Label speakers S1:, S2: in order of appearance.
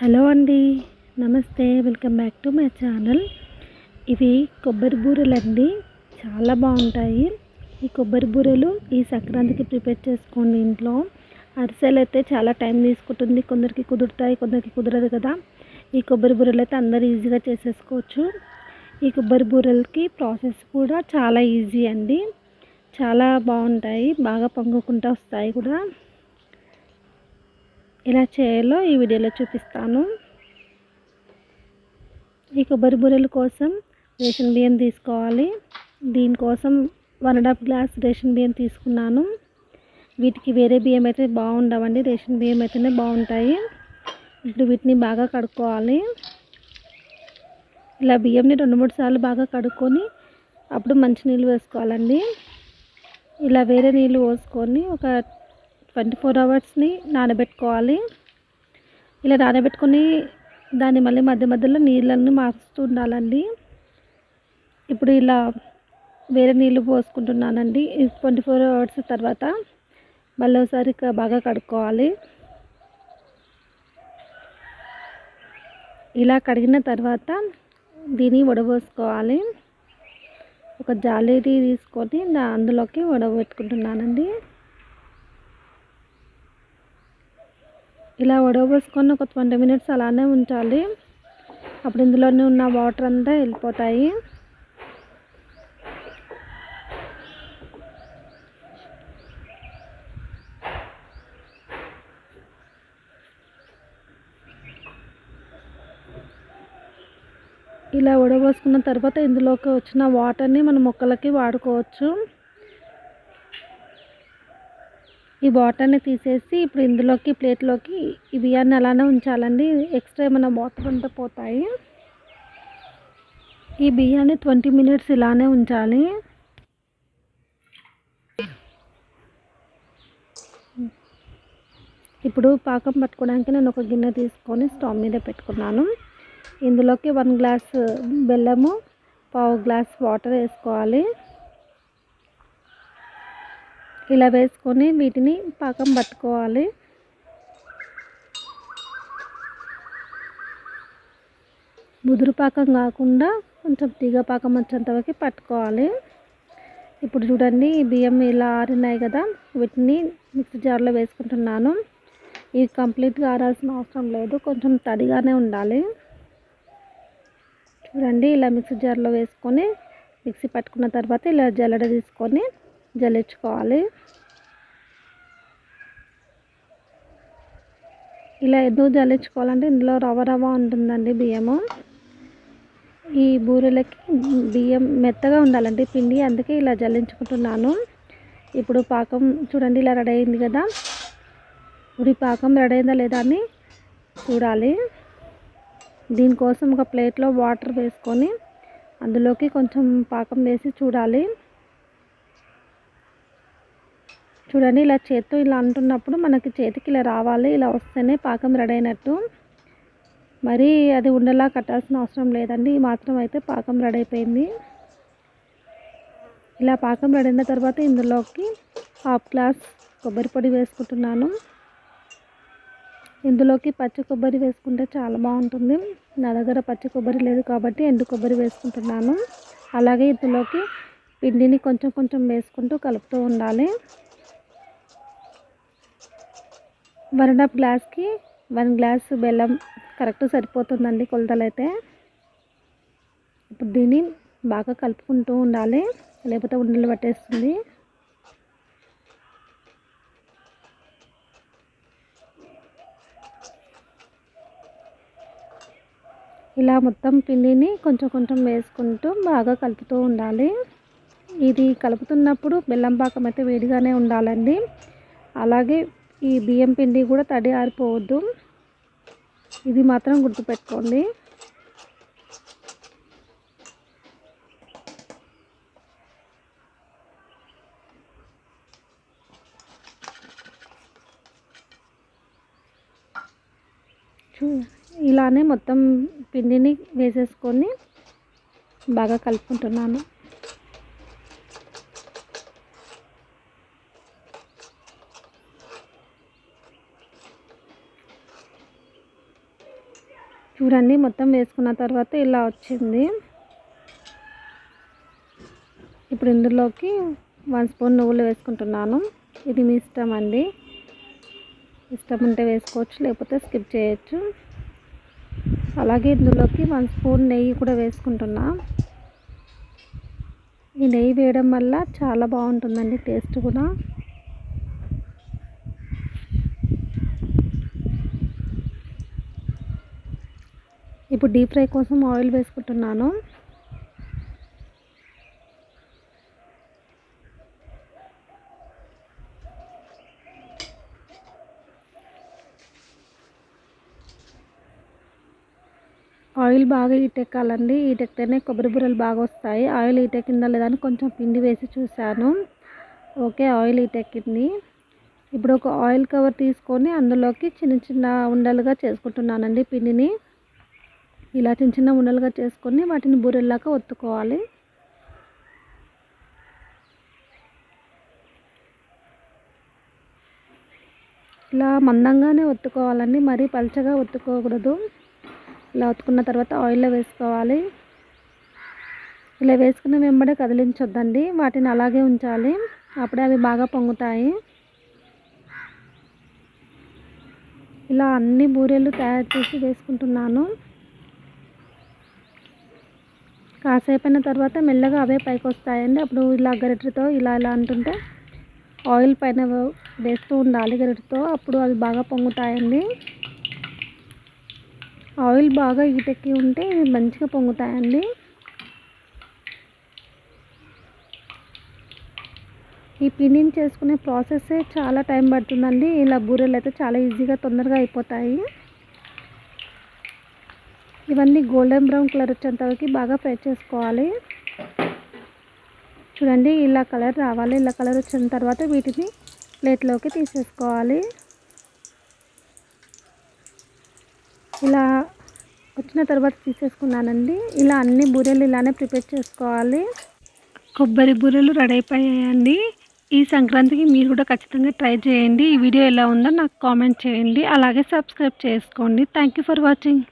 S1: Hello అండి. నమస్తే. Welcome back to my channel. ఇవి కొబ్బరి బూరెలండి. చాలా బాగుంటాయి. ఈ కొబ్బరి బూరెలు ఈ సంక్రాంతికి ప్రిపేర్ చేసుకోండి ఇంట్లో అరిసెలు అయితే చాలా టైం తీసుకుంటుంది. కొందరికి కుదురుతాయి కొందరికి కుదరదు కదా. ఈ కొబ్బరి బూరెలు అయితే అందరు ఈజీగా చేసేసుకోవచ్చు. ఈ కొబ్బరి బూరెలకి ప్రాసెస్ కూడా చాలా ఈజీ అండి. చాలా బాగుంటాయి. బాగా పొంగకుండా వస్తాయి కూడా. ఎలా చేయాలో ఈ వీడియోలో చూపిస్తాను. ఈ కొబ్బరి బూరెల కోసం రేషన్ బియ్యం తీసుకోవాలి. దీనికోసం one and half glass ration బియ్యం తీసుకున్నాను. వీటికి వేరే బియ్యం అయితే బాగుండవండి. రేషన్ బియ్యం అయితేనే బాగుంటాయి. ఇప్పుడు వీటిని బాగా కడుక్కోవాలి. ఇలా బియ్యంని రెండు మూడు సార్లు బాగా కడుక్కొని అప్పుడు మంచి నీళ్ళు వేసుకోవాలండి. ఇలా వేరే నీళ్ళు పోసుకొని ఒక ట్వంటీ ఫోర్ అవర్స్ని నానబెట్టుకోవాలి. ఇలా నానబెట్టుకొని దాన్ని మళ్ళీ మధ్య మధ్యలో నీళ్ళని మార్చుతూ ఉండాలండి. ఇప్పుడు ఇలా వేరే నీళ్ళు పోసుకుంటున్నానండి. ట్వంటీ ఫోర్ అవర్స్ తర్వాత మళ్ళీ ఒకసారి బాగా కడుక్కోవాలి. ఇలా కడిగిన తర్వాత దీన్ని వడబోసుకోవాలి. ఒక జాలీది తీసుకొని అందులోకి వడబెట్టుకుంటున్నానండి. ఇలా వడవబోసుకొని ఒక ట్వంటీ మినిట్స్ అలానే ఉంచాలి. అప్పుడు ఇందులోనే ఉన్న వాటర్ అంతా వెళ్ళిపోతాయి. ఇలా ఉడబోసుకున్న తర్వాత ఇందులోకి వచ్చిన వాటర్ని మన మొక్కలకి వాడుకోవచ్చు. ఈ వాటర్ని తీసేసి ఇప్పుడు ఇందులోకి ప్లేట్లోకి ఈ బియ్యాన్ని అలానే ఉంచాలండి. ఎక్స్ట్రా ఏమైనా వాటర్ ఉంటే పోతాయి. ఈ బియ్యాన్ని ట్వంటీ మినిట్స్ ఇలానే ఉంచాలి. ఇప్పుడు పాకం పట్టుకోవడానికి నేను ఒక గిన్నె తీసుకొని స్టవ్ మీద పెట్టుకున్నాను. ఇందులోకి వన్ గ్లాస్ బెల్లము పావు గ్లాస్ వాటర్ వేసుకోవాలి. ఇలా వేసుకొని వీటిని పాకం పట్టుకోవాలి. ముదురు పాకం కాకుండా కొంచెం తీగ పాకం వచ్చేంత వరకు పట్టుకోవాలి. ఇప్పుడు చూడండి బియ్యం ఇలా ఆరినాయి కదా వీటిని మిక్సీ జార్లో వేసుకుంటున్నాను. ఇవి కంప్లీట్గా ఆరాల్సిన అవసరం లేదు కొంచెం తడిగానే ఉండాలి. చూడండి ఇలా మిక్సీ జార్లో వేసుకొని మిక్సీ పట్టుకున్న తర్వాత ఇలా జల్లడ తీసుకొని జల్లించుకోవాలి. ఇలా ఎందుకు జల్లించుకోవాలంటే ఇందులో రవ రవ ఉంటుందండి బియ్యము. ఈ బూరెలకి బియ్యం మెత్తగా ఉండాలండి పిండి అందుకే ఇలా జల్లించుకుంటున్నాను. ఇప్పుడు పాకం చూడండి ఇలా రెడీ అయింది కదా. ఇప్పుడు ఈ పాకం రెడీ అయిందా లేదా అని చూడాలి. దీనికోసం ఒక ప్లేట్లో వాటర్ వేసుకొని అందులోకి కొంచెం పాకం వేసి చూడాలి. చూడండి ఇలా చేత్తో ఇలా అంటున్నప్పుడు మనకి చేతికి ఇలా రావాలి ఇలా వస్తేనే పాకం రెడీ అయినట్టు. మరి అది ఉండలా కట్టాల్సిన అవసరం లేదండి ఈ మాత్రం అయితే పాకం రెడీ అయిపోయింది. ఇలా పాకం రెడీ అయిన తర్వాత ఇందులోకి హాఫ్ గ్లాస్ కొబ్బరి పొడి వేసుకుంటున్నాను. ఇందులోకి పచ్చి కొబ్బరి వేసుకుంటే చాలా బాగుంటుంది. నా దగ్గర పచ్చి కొబ్బరి లేదు కాబట్టి ఎండు కొబ్బరి వేసుకుంటున్నాను. అలాగే ఇందులోకి పిండిని కొంచెం కొంచెం వేసుకుంటూ కలుపుతూ ఉండాలి. వన్ అండ్ హాఫ్ గ్లాస్కి వన్ గ్లాస్ బెల్లం కరెక్ట్ సరిపోతుందండి కొలతలు అయితే ఇప్పుడు దీన్ని బాగా కలుపుకుంటూ ఉండాలి లేకపోతే ఉండలు పట్టేస్తుంది. ఇలా మొత్తం పిండిని కొంచెం కొంచెం వేసుకుంటూ బాగా కలుపుతూ ఉండాలి. ఇది కలుపుతున్నప్పుడు బెల్లం పాకం అయితే వేడిగానే ఉండాలండి. అలాగే ఈ బియ్యం పిండి కూడా తడి ఆరిపోవద్దు. ఇది మాత్రం గుర్తుపెట్టుకోండి. ఇలానే మొత్తం పిండిని వేసేసుకొని బాగా కలుపుకుంటున్నాను. చూడండి మొత్తం వేసుకున్న తర్వాత ఇలా వచ్చింది. ఇప్పుడు ఇందులోకి వన్ స్పూన్ నువ్వులు వేసుకుంటున్నాను. ఇది మీ ఇష్టం అండి. ఇష్టం ఉంటే వేసుకోవచ్చు లేకపోతే స్కిప్ చేయొచ్చు. అలాగే ఇందులోకి వన్ స్పూన్ నెయ్యి కూడా వేసుకుంటున్నా. ఈ నెయ్యి వేయడం వల్ల చాలా బాగుంటుందండి టేస్ట్ కూడా. ఇప్పుడు డీప్ ఫ్రై కోసం ఆయిల్ వేసుకుంటున్నాను. ఆయిల్ బాగా ఈటెక్కాలండి ఈటెక్కితేనే కొబ్బరి బుర్రలు బాగా వస్తాయి. ఆయిల్ ఈటెక్కిందా లేదా అని కొంచెం పిండి వేసి చూశాను. ఓకే ఆయిల్ ఈటెక్కింది ఇప్పుడు ఒక ఆయిల్ కవర్ తీసుకొని అందులోకి చిన్న చిన్న ఉండలుగా చేసుకుంటున్నానండి పిండిని. ఇలా చిన్న చిన్న ఉండలుగా చేసుకొని వాటిని బూరెల్లాగా ఒత్తుకోవాలి. ఇలా మందంగానే ఒత్తుకోవాలండి. మరీ పల్చగా ఒత్తుకోకూడదు. ఇలా ఒత్తుకున్న తర్వాత ఆయిల్లో వేసుకోవాలి. ఇలా వేసుకున్న వెంబడే కదిలించొద్దండి. వాటిని అలాగే ఉంచాలి. అప్పుడే అవి బాగా పొంగుతాయి. ఇలా అన్ని బూరెలు తయారు చేసి వేసుకుంటున్నాను. కాసేపు అయిన తర్వాత మెల్లగా అవే పైకి వస్తాయండి అప్పుడు ఇలా గరిటెతో ఇలా ఇలా అంటుంటే ఆయిల్ పైన వేస్తూ ఉండాలి గరిటెతో. అప్పుడు అవి బాగా పొంగుతాయండి. ఆయిల్ బాగా ఈటెక్కి ఉంటే మంచిగా పొంగుతాయండి. ఈ పిండిని చేసుకునే ప్రాసెస్సే చాలా టైం పడుతుందండి. ఇలా బూరెలు అయితే చాలా ఈజీగా తొందరగా అయిపోతాయి. ఇవన్నీ గోల్డెన్ బ్రౌన్ కలర్ వచ్చేంత వరకు బాగా ఫ్రై చేసుకోవాలి. చూడండి ఇలా కలర్ రావాలి. ఇలా కలర్ వచ్చిన తర్వాత వీటిని ప్లేట్లోకి తీసేసుకోవాలి. ఇలా వచ్చిన తర్వాత తీసేసుకున్నానండి. ఇలా అన్ని బూరెలు ఇలానే ప్రిపేర్ చేసుకోవాలి. కొబ్బరి బూరెలు రెడీ అయిపోయాయండి. ఈ సంక్రాంతికి మీరు కూడా ఖచ్చితంగా ట్రై చేయండి. ఈ వీడియో ఎలా ఉందో నాకు కామెంట్ చేయండి. అలాగే సబ్స్క్రైబ్ చేసుకోండి. Thank you for watching.